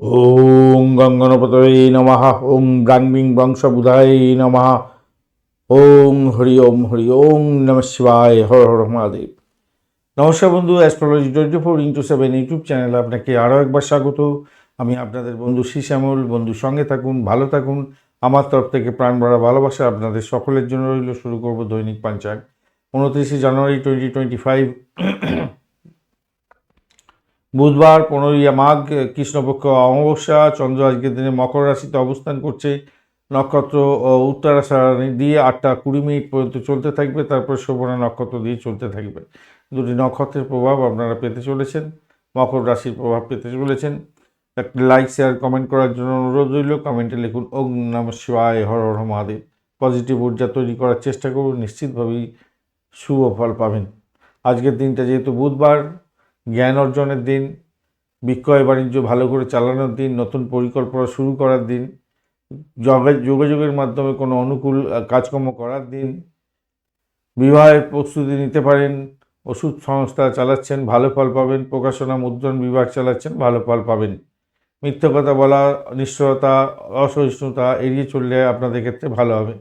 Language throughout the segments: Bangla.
ওম গঙ্গনপতয়ে নমঃ ওম ব্রাংবিং বংশবুধায় নমঃ ওং হরি ওম হরি ওং নম শিবায় হর হর মহাদেব নমস্কার বন্ধু astrology twenty four into seven YouTube চ্যানেলে আপনাকে আরও একবার স্বাগত। আমি আপনাদের বন্ধু শ্যামল, বন্ধু সঙ্গে থাকুন, ভালো থাকুন। আমার তরফ থেকে প্রাণ ভরা ভালোবাসা আপনাদের সকলের জন্য রইল, শুরু করব দৈনিক পাঞ্চাগ উনত্রিশে জানুয়ারি টোয়েন্টি টোয়েন্টি ফাইভ বুধবার পনেরোই মাঘ কৃষ্ণপক্ষ অমাবস্যা, চন্দ্র আজকের দিনে মকর রাশিতে অবস্থান করছে। নক্ষত্র ও দিয়ে আটটা কুড়ি মিনিট পর্যন্ত চলতে থাকবে, তারপর শোভনা নক্ষত্র দিয়ে চলতে থাকবে। দুটি নক্ষত্রের প্রভাব আপনারা পেতে চলেছেন, মকর রাশির প্রভাব পেতে চলেছেন। লাইক শেয়ার কমেন্ট করার জন্য অনুরোধ রইল। কমেন্টে লিখুন ওম নম শিবায়, হর হর মহাদেব। পজিটিভ ঊর্জা তৈরি করার চেষ্টা করুন, নিশ্চিতভাবেই শুভ ফল পাবেন। আজকের দিনটা যেহেতু বুধবার জ্ঞান অর্জনের দিন, বিক্রয় বাণিজ্য ভালো করে চালানোর দিন, নতুন পরিকল্পনা শুরু করার দিন, যোগা- যোগাযোগের মাধ্যমে কোনো অনুকূল কাজকর্ম করার দিন, বিবাহের প্রস্তুতি নিতে পারেন, ওষুধ সংস্থা চালাচ্ছেন, ভালো ফল পাবেন, প্রকাশনা, মুদ্রণ বিভাগ চালাচ্ছেন, ভালো ফল পাবেন। মিথ্যা কথা বলা নিশ্চয়তা অসহিষ্ণুতা এড়িয়ে চললে আপনাদের ক্ষেত্রে ভালো হবে।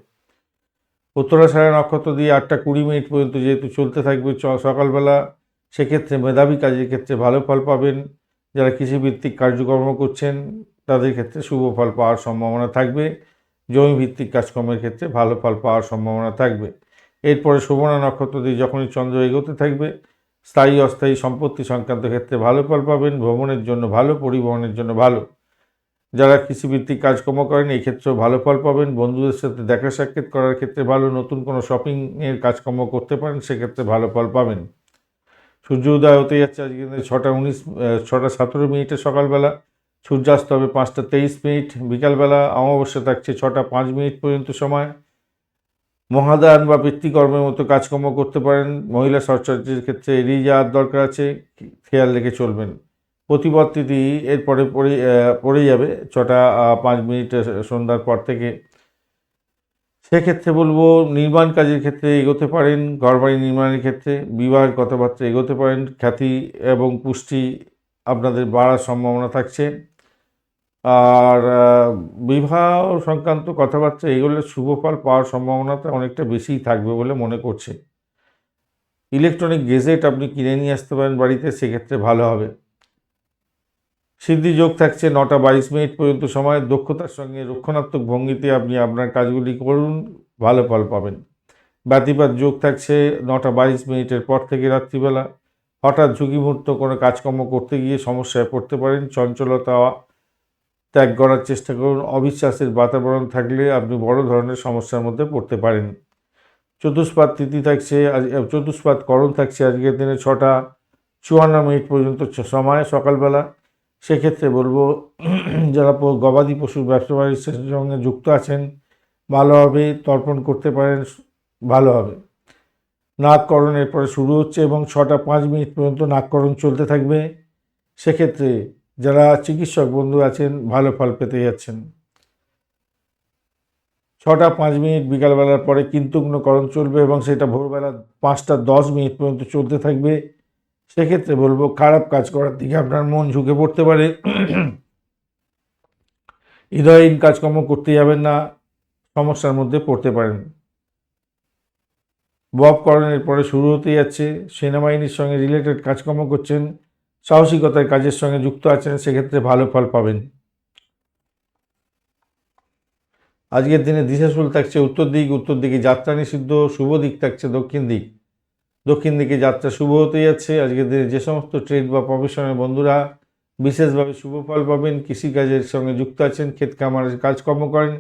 উত্তরাষাঢ়া নক্ষত্র দিয়ে আটটা কুড়ি মিনিট পর্যন্ত যেহেতু চলতে থাকবে সকালবেলা সেক্ষেত্রে মেধাবী কাজের ক্ষেত্রে ভালো ফল পাবেন। যারা কৃষিভিত্তিক কার্যকর্ম করছেন, তাদের ক্ষেত্রে শুভ ফল পাওয়ার সম্ভাবনা থাকবে। জমিভিত্তিক কাজকর্মের ক্ষেত্রে ভালো ফল পাওয়ার সম্ভাবনা থাকবে। এরপরে শোভনা নক্ষত্র দিয়ে যখনই চন্দ্র এগোতে থাকবে, স্থায়ী অস্থায়ী সম্পত্তি সংক্রান্ত ক্ষেত্রে ভালো ফল পাবেন, ভ্রমণের জন্য ভালো, পরিবহনের জন্য ভালো। যারা কৃষিভিত্তিক কাজকর্ম করেন, এই ক্ষেত্রেও ভালো ফল পাবেন। বন্ধুদের সাথে দেখা সাক্ষাৎ করার ক্ষেত্রে ভালো, নতুন কোনো শপিংয়ের কাজকর্ম করতে পারেন, সেক্ষেত্রে ভালো ফল পাবেন। সূর্য উদয় হতে যাচ্ছে আজকে কিন্তু ছটা উনিশ ছটা সতেরো মিনিটে সকালবেলা। সূর্যাস্ত হবে পাঁচটা তেইশ মিনিট। বিকালবেলা অমাবস্যা থাকছে ছটা পাঁচ মিনিট পর্যন্ত সময়। মহাদান বা পিতৃকর্মের মতো কাজকর্ম করতে পারেন। মহিলা সরচর্যের ক্ষেত্রে এড়িয়ে যাওয়ার দরকার আছে। খেয়াল রেখে চলবেন। প্রতিপদ তিথি এরপরে পড়ে পড়ে যাবে। ছটা পাঁচ মিনিট সন্ধ্যার পর থেকে। সেক্ষেত্রে বলব নির্মাণ কাজের ক্ষেত্রে এগোতে পারেন, ঘরবাড়ি নির্মাণের ক্ষেত্রে বিবাহের কথাবার্তা এগোতে পারেন, খ্যাতি এবং পুষ্টি আপনাদের বাড়ার সম্ভাবনা থাকছে। আর বিবাহ সংক্রান্ত কথাবার্তা এগোলে শুভ ফল পাওয়ার সম্ভাবনাটা অনেকটা বেশিই থাকবে বলে মনে করছে। ইলেকট্রনিক গেজেট আপনি কিনে নিয়ে আসতে পারেন বাড়িতে, সেক্ষেত্রে ভালো হবে। সিদ্ধি যোগ থাকছে নটা বাইশ মিনিট পর্যন্ত সময়। দক্ষতার সঙ্গে রক্ষণাত্মক ভঙ্গিতে আপনি আপনার কাজগুলি করুন, ভালো ফল পাবেন। ব্যতিপাত যোগ থাকছে নটা বাইশ মিনিটের পর থেকে রাত্রিবেলা। হঠাৎ ঝুঁকিমুক্ত কোনো কাজকর্ম করতে গিয়ে সমস্যায় পড়তে পারেন, চঞ্চলতা ত্যাগ করার চেষ্টা করুন। অবিশ্বাসের বাতাবরণ থাকলে আপনি বড় ধরনের সমস্যার মধ্যে পড়তে পারেন। চতুষ্পাত তিথি থাকছে আজ চতুষ্পাত করণ থাকছে আজকের দিনে ছটা। চুয়ান্ন মিনিট পর্যন্ত সময় সকালবেলা। সেক্ষেত্রে বলব, যারা গবাদি পশুর ব্যবসা বাণিজ্যের সঙ্গে যুক্ত আছেন, ভালোভাবে তর্পণ করতে পারেন ভালো হবে নাককরণের পরে শুরু হচ্ছে এবং ছটা পাঁচ মিনিট পর্যন্ত নাককরণ চলতে থাকবে। সেক্ষেত্রে যারা চিকিৎসক বন্ধু আছেন, ভালো ফল পেতে যাচ্ছেন। ছটা পাঁচ মিনিট বিকালবেলার পরে কিন্তুগ্নকরণ চলবে এবং সেটা ভোরবেলা পাঁচটা দশ মিনিট পর্যন্ত চলতে থাকবে। সেক্ষেত্রে বলব খারাপ কাজ করার দিকে আপনার মন ঝুঁকে পড়তে পারে। হৃদয়হীন কাজকর্ম করতে যাবেন না, সমস্যার মধ্যে পড়তে পারেন। ববকরণের পরে শুরু হতে যাচ্ছে, সেনাবাহিনীর সঙ্গে রিলেটেড কাজকর্ম করছেন, সাহসিকতার কাজের সঙ্গে যুক্ত আছেন, সেক্ষেত্রে ভালো ফল পাবেন। আজকের দিনে দিশাশুল থাকছে উত্তর দিক, উত্তর দিকে যাত্রা নিষিদ্ধ, শুভ দিক থাকছে দক্ষিণ দিক। দক্ষিণ দিকে যাত্রা শুভ হতে যাচ্ছে। আজকের দিনে যে সমস্ত ট্রেড বা প্রফেশনের বন্ধুরা বিশেষভাবে শুভ ফল পাবেন, কৃষিকাজের সঙ্গে যুক্ত আছেন, ক্ষেত খামারের কাজকর্ম করেন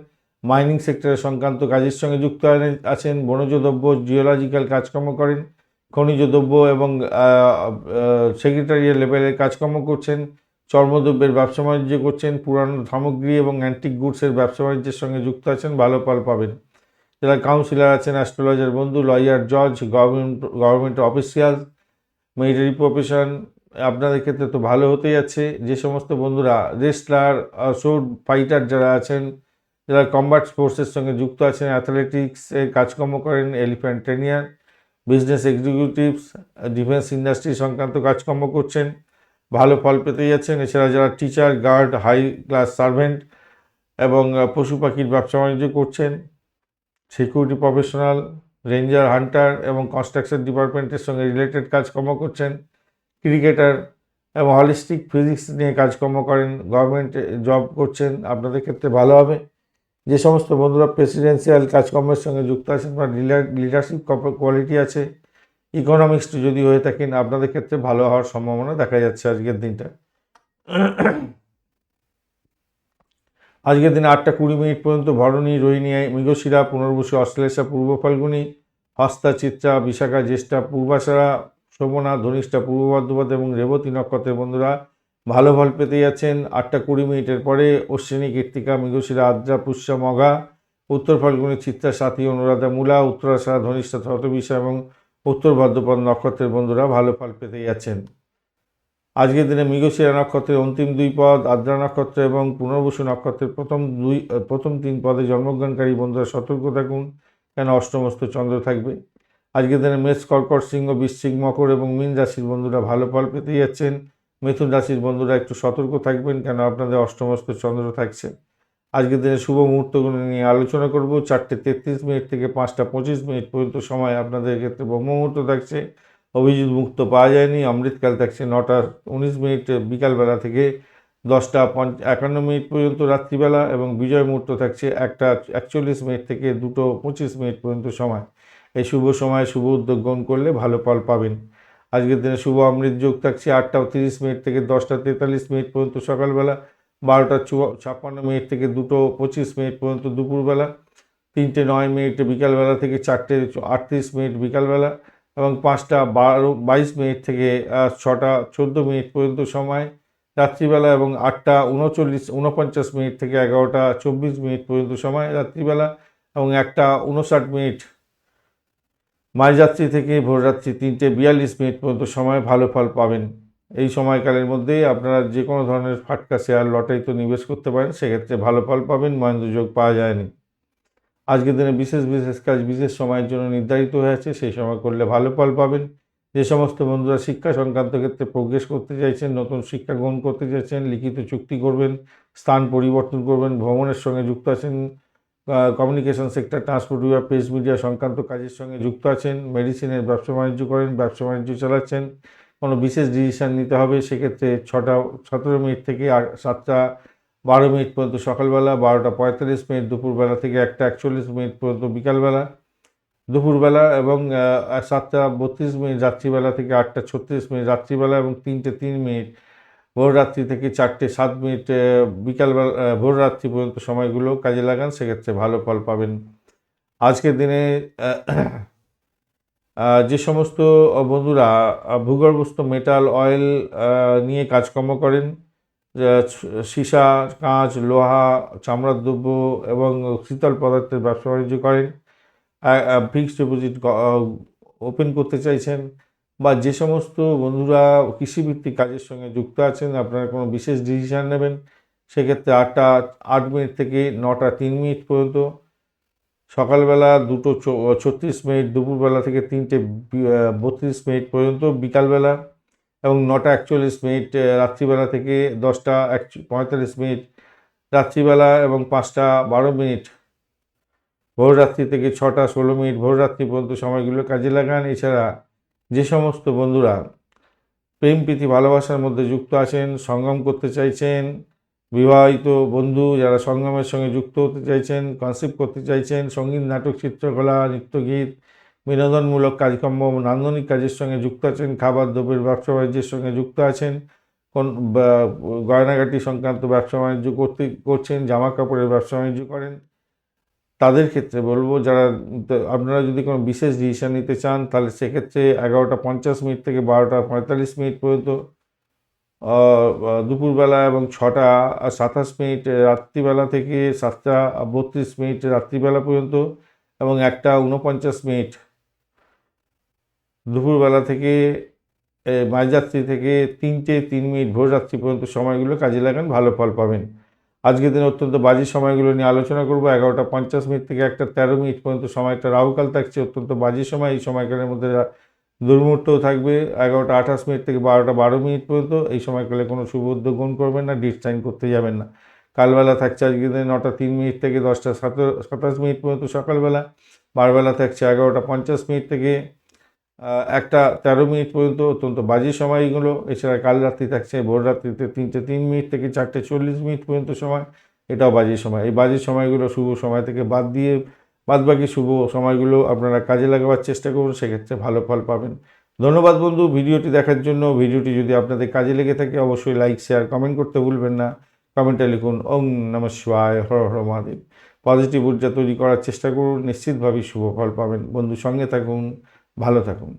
মাইনিং সেক্টরের সংক্রান্ত কাজের সঙ্গে যুক্ত আছেন বনজ দ্রব্য জিওলজিক্যাল কাজকর্ম করেন খনিজ দ্রব্য এবং সেক্রেটারিয়াল লেভেলের কাজকর্ম করছেন, চর্মদ্রব্যের ব্যবসা বাণিজ্য করছেন, পুরানো সামগ্রী এবং অ্যান্টিক গুডসের ব্যবসা বাণিজ্যের সঙ্গে যুক্ত আছেন, ভালো ফল পাবেন। যারা কাউন্সিলর আছেন অ্যাস্ট্রোলজার বন্ধু লয়ার জজ government government official military profession আপনাদের ক্ষেত্রে তো ভালো হতে যাচ্ছে। যে সমস্ত বন্ধুরা রেসলার সোর্ড ফাইটার যারা আছেন, যারা কম্বাট স্পোর্টসের সঙ্গে যুক্ত আছেন অ্যাথলেটিক্সের কাজকর্ম করেন elephant trainer business executives defence industry সংক্রান্ত কাজকর্ম করছেন, ভালো ফল পেতে যাচ্ছেন। এছাড়া যারা teacher guard high class servant এবং পশু পাখির ব্যবসা বাণিজ্য করছেন সিকিউরিটি প্রফেশনাল, রেঞ্জার, হান্টার এবং কনস্ট্রাকশন ডিপার্টমেন্টের সঙ্গে রিলেটেড কাজকর্ম করছেন। ক্রিকেটার এবং হলিস্টিক ফিজিক্স নিয়ে কাজকর্ম করেন। গভর্নমেন্ট জব করছেন। আপনাদের ক্ষেত্রে ভালো হবে। যে সমস্ত বন্ধুরা প্রেসিডেন্সিয়াল কাজকর্মের সঙ্গে যুক্ত আছেন বা লিডারশিপ কোয়ালিটি আছে ইকোনমিক্স যদি হয়ে থাকেন, আপনাদের ক্ষেত্রে ভালো হওয়ার সম্ভাবনা দেখা যাচ্ছে আজকের দিনটা। আজকের দিনে আটটা কুড়ি মিনিট পর্যন্ত ভরণী, রোহিণী, মৃগশিরা, পুনর্বসু, অশ্লেষা, পূর্ব ফাল্গুনী, হস্তা, চিত্রা, বিশাখা, জ্যেষ্ঠা, পূর্বাশারা, শোভনা, ধনিষ্ঠা, পূর্ব বর্ধমান এবং রেবতী নক্ষত্রের বন্ধুরা, ভালো ফল পেতে যাচ্ছেন। আটটা কুড়ি মিনিটের পরে অশ্বিনী, কীর্তিকা, মৃগশিরা, আদ্রা, পুষ্যা মঘা উত্তর ফাল্গুনী, চিত্রা, সাথী, অনুরাধা, মূলা, উত্তরাশা, ধনিষ্ঠা শতবিশা এবং উত্তর ভাদ্রপদ নক্ষত্রের বন্ধুরা ভালো ফল পেতে যাচ্ছেন। আজকের দিনে মৃগশিরা নক্ষত্রের অন্তিম দুই পদ, আদ্রা নক্ষত্র এবং পুনর্বসু নক্ষত্রের প্রথম দুই প্রথম তিন পদে জন্মগ্রহণকারী বন্ধুরা সতর্ক থাকুন, কেন অষ্টমস্ত চন্দ্র থাকবে। আজকের দিনে মেষ, কর্কট, সিংহ, বৃশ্চিক, মকর এবং মীন রাশির বন্ধুরা ভালো ফল পেতে যাচ্ছেন। মিথুন রাশির বন্ধুরা একটু সতর্ক থাকবেন, কেন আপনাদের অষ্টমস্ত চন্দ্র থাকছে। আজকের দিনে শুভ মুহূর্তগুলো নিয়ে আলোচনা করব। চারটে তেত্রিশ মিনিট থেকে পাঁচটা পঁচিশ মিনিট পর্যন্ত সময় আপনাদের ক্ষেত্রে ব্রহ্ম মুহূর্ত থাকছে। অভিজিৎ মুক্ত পাওয়া যায়নি। অমৃতকাল থাকছে নটা উনিশ মিনিট বিকালবেলা থেকে দশটা পঞ্চ একান্ন মিনিট পর্যন্ত রাত্রিবেলা এবং বিজয় মুহূর্ত থাকছে একটা একচল্লিশ মিনিট থেকে দুটো পঁচিশ মিনিট পর্যন্ত সময়। এই শুভ সময়ে শুভ উদ্যোগ গ্রহণ করলে ভালো ফল পাবেন। আজকের দিনে শুভ অমৃত যোগ থাকছে আটটা তিরিশ মিনিট থেকে দশটা তেতাল্লিশ মিনিট পর্যন্ত সকালবেলা, বারোটা ছাপ্পান্ন মিনিট থেকে দুটো পঁচিশ মিনিট পর্যন্ত দুপুরবেলা, তিনটে নয় মিনিট বিকালবেলা থেকে চারটে আটত্রিশ মিনিট বিকালবেলা এবং পাঁচটা বারো, বাইশ মিনিট থেকে ছটা, চোদ্দ মিনিট পর্যন্ত সময়, রাত্রিবেলা এবং আটটা উনচল্লিশ, উনপঞ্চাশ মিনিট থেকে এগারোটা চব্বিশ মিনিট পর্যন্ত সময় রাত্রিবেলা এবং একটা উনষাট মিনিট মাঝরাত্রি থেকে ভোররাত্রি তিনটে বিয়াল্লিশ মিনিট পর্যন্ত সময় ভালো ফল পাবেন। এই সময়কালের মধ্যেই আপনারা যে কোনো ধরনের ফাটকা, শেয়ার লটারিতে নিবেশ করতে পারেন, সেক্ষেত্রে ভালো ফল পাবেন মহেন্দ্র যোগ পাওয়া যায়নি। আজকের দিনে বিশেষ বিশেষ কাজ, বিশেষ সময়ের জন্য নির্ধারিত হয়ে আছে। সেই সময় করলে ভালো ফল পাবেন। যে সমস্ত বন্ধুরা শিক্ষা সংক্রান্ত ক্ষেত্রে প্রোগ্রেস করতে চাইছেন, নতুন শিক্ষা গ্রহণ করতে চাইছেন, লিখিত চুক্তি করবেন, স্থান পরিবর্তন করবেন, ভ্রমণের সঙ্গে যুক্ত আছেন কমিউনিকেশন সেক্টর ট্রান্সপোর্ট বিভাগ প্রেস মিডিয়া সংক্রান্ত কাজের সঙ্গে যুক্ত আছেন মেডিসিনের ব্যবসা বাণিজ্য করেন, ব্যবসা বাণিজ্য চালাচ্ছেন। কোনো বিশেষ ডিসিশন নিতে হবে, সেক্ষেত্রে ছটা, সতেরো মিনিট থেকে সাতটা বারো মিনিট পর্যন্ত সকালবেলা বারোটা পঁয়তাল্লিশ মিনিট দুপুরবেলা থেকে একটা একচল্লিশ মিনিট পর্যন্ত বিকালবেলা। দুপুরবেলা এবং সাতটা বত্রিশ মিনিট রাত্রিবেলা থেকে আটটা ছত্রিশ মিনিট রাত্রিবেলা এবং তিনটে তিন মিনিট ভোররাত্রি থেকে চারটে সাত মিনিট বিকালবেলা আহ, ভোররাত্রি পর্যন্ত সময়গুলো কাজে লাগান। সেক্ষেত্রে ভালো ফল পাবেন। আজকের দিনে যে সমস্ত বন্ধুরা ভূগর্ভস্থ মেটাল অয়েল নিয়ে কাজকর্ম করেন সীসা, কাঁচ, লোহা, চামড়ার দ্রব্য এবং শীতল পদার্থের ব্যবসা বাণিজ্য করেন। ফিক্সড ডিপোজিট ওপেন করতে চাইছেন বা যে সমস্ত বন্ধুরা কৃষিভিত্তিক কাজের সঙ্গে যুক্ত আছেন, আপনারা কোনো বিশেষ ডিসিশন নেবেন? সেক্ষেত্রে আটটা, আট মিনিট থেকে নটা, তিন মিনিট পর্যন্ত। সকালবেলা দুটো ছত্রিশ মিনিট, দুপুরবেলা থেকে তিনটে বত্রিশ মিনিট পর্যন্ত। বিকালবেলা এবং নটা একচল্লিশ মিনিট রাত্রিবেলা থেকে দশটা এক, পঁয়তাল্লিশ মিনিট, রাত্রিবেলা এবং পাঁচটা বারো মিনিট। ভোররাত্রি থেকে ছটা ষোলো মিনিট ভোররাত্রি পর্যন্ত সময়গুলো কাজে লাগান। এছাড়া যে সমস্ত বন্ধুরা প্রেম, প্রীতি, ভালোবাসার মধ্যে যুক্ত আছেন, সঙ্গম করতে চাইছেন, বিবাহিত বন্ধু যারা সঙ্গমের সঙ্গে যুক্ত হতে চাইছেন কনসেপ্ট করতে চাইছেন, সংগীত, নাটক, চিত্রকলা, নৃত্যগীত বিনোদনমূলক কাজকর্ম, নান্দনিক কাজের সঙ্গে যুক্ত আছেন, খাবার, দ্রব্যের ব্যবসা বাণিজ্যের সঙ্গে যুক্ত আছেন, কোন গয়নাগাটি সংক্রান্ত ব্যবসা বাণিজ্য করতে, করছেন জামা কাপড়ের ব্যবসা বাণিজ্য করেন। তাদের ক্ষেত্রে বলব, যারা আপনারা যদি কোনো বিশেষ ডিসিশন নিতে চান, তাহলে সেক্ষেত্রে এগারোটা পঞ্চাশ মিনিট থেকে বারোটা পঁয়তাল্লিশ মিনিট পর্যন্ত দুপুরবেলা এবং ছটা সাতাশ মিনিট রাত্রিবেলা থেকে সাতটা বত্রিশ মিনিট রাত্রিবেলা পর্যন্ত এবং একটা উনপঞ্চাশ মিনিট দুপুরবেলা থেকে মাঝরাত্রি থেকে তিনটে তিন মিনিট ভোররাত্রি পর্যন্ত সময়গুলো কাজে লাগান, ভালো ফল পাবেন। আজকের দিন অত্যন্ত বাজে সময়গুলো নিয়ে আলোচনা করব। এগারোটা পঞ্চাশ মিনিট থেকে একটা তেরো মিনিট পর্যন্ত সময়টা রাহুকাল থাকছে, অত্যন্ত বাজে সময়। এই সময়কালের মধ্যে দুর্মুহূর্তও থাকবে, এগারোটা আঠাশ মিনিট থেকে বারোটা বারো মিনিট পর্যন্ত এই সময়কালে কোনো শুভ উদ্যোগ গ্রহণ করবেন না ডিট সাইন করতে যাবেন না। কালবেলা থাকছে আজকের দিনে নটা তিন মিনিট থেকে দশটা সাত, সাতাশ মিনিট পর্যন্ত সকালবেলা। বারবেলা থাকছে এগারোটা পঞ্চাশ মিনিট থেকে একটা তেরো মিনিট পর্যন্ত অত্যন্ত বাজে সময়গুলো, এছাড়া কাল রাত্রি থাকছে, ভোর রাত্রিতে তিনটে তিন মিনিট থেকে চারটে চল্লিশ মিনিট পর্যন্ত সময়, এটাও বাজে সময়। এই বাজে সময়গুলো শুভ সময় থেকে বাদ দিয়ে, বাদ বাকি শুভ সময়গুলো আপনারা কাজে লাগাবার চেষ্টা করুন, সেক্ষেত্রে ভালো ফল পাবেন। ধন্যবাদ বন্ধু, ভিডিওটি দেখার জন্য। ভিডিওটি যদি আপনাদের কাজে লেগে থাকে, অবশ্যই লাইক, শেয়ার, কমেন্ট করতে ভুলবেন না। কমেন্টে লিখুন ওম নম শিবায়, হর হর মহাদেব। পজিটিভ ঊর্জা তৈরি করার চেষ্টা করুন, নিশ্চিতভাবেই শুভ ফল পাবেন। বন্ধু, সঙ্গে থাকুন। ভালো থাকুন।